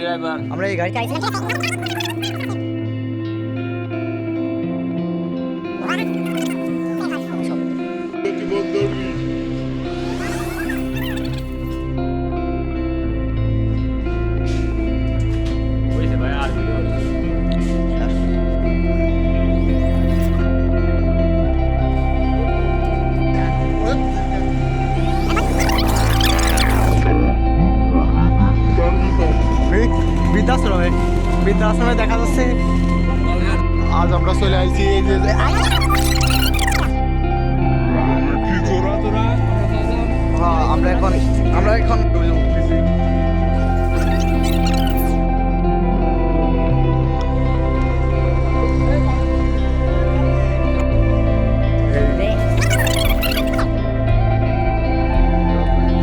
Driver আমরা এই গাড়িতে বৃদ্ধাশ্রমে। বৃদ্ধাশ্রমে দেখা যাচ্ছে আজ আমরা চলে এই যে হ্যাঁ, আমরা এখন আমরা এখন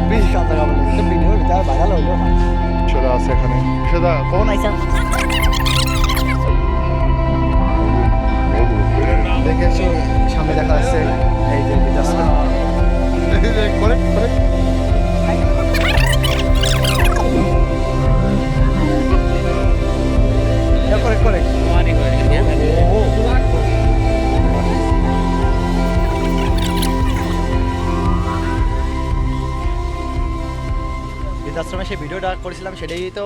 বিশাল টাকা বলে। ভিডিওর ভিতরে ভাইরাল হইল না সেটা আছে এখানে সেটা ফোন আইসা বৃদ্ধাশ্রমে সেই ভিডিওটা করেছিলাম সেটাই তো